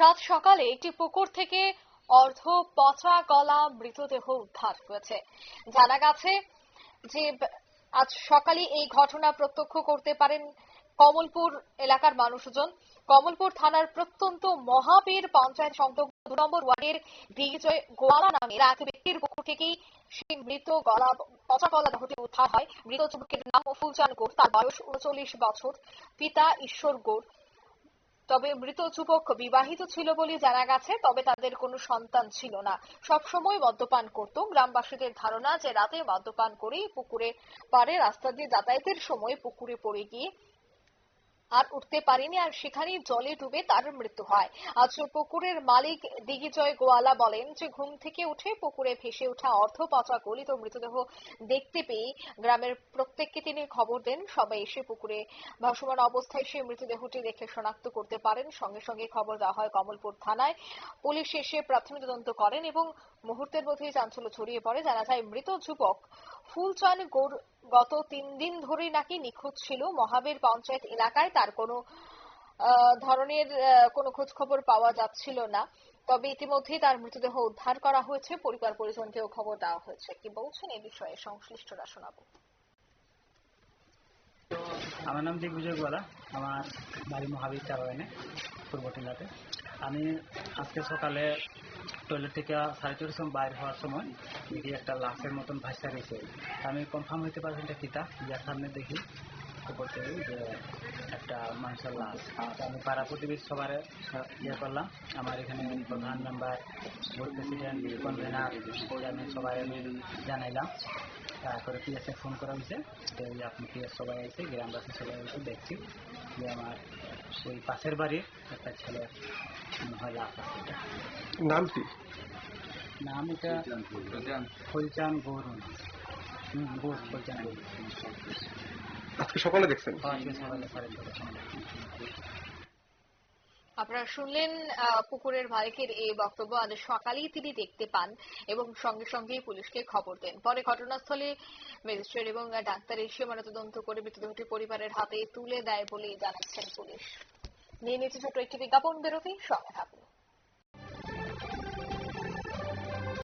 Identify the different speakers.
Speaker 1: সাত সকালে একটি পুকুর থেকে অর্ধ পচা গলা মৃতদেহ উদ্ধার হয়েছে। জানা গেছে যে, আজ সকালে এই ঘটনা প্রত্যক্ষ করতে পারেন কমলপুর এলাকার মানুষজন। কমলপুর থানার প্রত্যন্ত মহাবীর পঞ্চায়েত সংলগ্ন দু নম্বর ওয়ার্ডের দিগ্বিজয় গোয়ালা নামের এক ব্যক্তির পুকুর থেকেই সেই মৃত গলা, পচা গলা দেহটি উদ্ধার হয়। মৃত যুবকের নাম ফুলচান গোর তার বয়স উনচল্লিশ বছর। পিতা ঈশ্বর গোর তবে মৃত যুবক বিবাহিত ছিল বলে জানা গেছে, তবে তাদের কোনো সন্তান ছিল না। সবসময় মদ্যপান করত। গ্রামবাসীদের ধারণা যে রাতে মদ্যপান করেই পুকুরে পারে রাস্তা দিয়ে যাতায়াতের সময় পুকুরে পড়ে গিয়ে আর উঠতে পারেনি আর সেখানেই জলে ডুবে তার মৃত্যু হয়। আজ পুকুরের মালিক দিগিজয় গোয়ালা বলেন যে, ঘুম থেকে উঠে পুকুরে ভেসে ওঠা অর্ধ পচা গলিত মৃতদেহ দেখতে পেয়ে গ্রামের প্রত্যেককে তিনি খবর দেন। সবাই এসে পুকুরে ভাসমান অবস্থায় সেই মৃতদেহটি দেখে শনাক্ত করতে পারেন। সঙ্গে সঙ্গে খবর দেওয়া হয়, কমলপুর থানায় পুলিশ এসে প্রাথমিক তদন্ত করেন এবং মুহূর্তের মধ্যেই চাঞ্চল্য ছড়িয়ে পড়ে। জানা যায়, মৃত যুবক ফুলচান গোর গত তিন দিন ধরে নাকি নিখোঁজ ছিল। মহাবীর পঞ্চায়েত এলাকায় তার কোনো ধরনের কোনো খোঁজ খবর পাওয়া যাচ্ছিল না। তবে ইতিমধ্যেই তার মৃতদেহ উদ্ধার করা হয়েছে। পরিবার পরিজনকেও খবর দেওয়া হয়েছে। কি বলছেন এই বিষয়ে সংশ্লিষ্টরা শোনাবো।
Speaker 2: আমার নাম দিগ্বিজয় গোয়ালা। আমার বাড়ি মহাবীর চাবাগানে পূর্ব টিলাতে। আমি আজকে সকালে টয়লেট থেকে সাড়ে চারটার সময় বাইর হওয়ার সময় দেখি একটা লাশের মতন ভাষা রয়েছে। আমি কনফার্ম হইতে পারবেন এটা কিতা যার সামনে দেখি, উপর যে লাশ তো আমি পাড়া প্রতিবেশী সবার ইয়ে করলাম। আমার এখানে প্রধান মেম্বার বোর্ড প্রেসিডেন্ট কনভেনার আমি সবাই আমি জানাইলাম। তারপরে পিএসএ ফোন করা হয়েছে। তো ওই আপনি পিএস সবাই এসে গ্রামবাসী সবাই এসে দেখছি যে আমার ওই পাশের বাড়ির একটা ছেলে হয় আছে। এটা
Speaker 3: নাম কি?
Speaker 2: নাম এটা ফুলচান গৌরুন হুম গৌর ফুলচান গৌর
Speaker 3: আজকে সকালে দেখছেন।
Speaker 2: দেখলাম।
Speaker 1: আপনারা শুনলেন আহ, পুকুরের মালিকের এই বক্তব্য আজ সকালেই তিনি দেখতে পান এবং সঙ্গে সঙ্গেই পুলিশকে খবর দেন। পরে ঘটনাস্থলে ম্যাজিস্ট্রেট এবং ডাক্তার এসে ময়নাতদন্ত করে মৃতদেহটি পরিবারের হাতে তুলে দেয় বলে জানাচ্ছেন পুলিশ। নিয়ে নিচ্ছে ছোট একটি বিজ্ঞাপন বেরোতেই সঙ্গে থাকুন।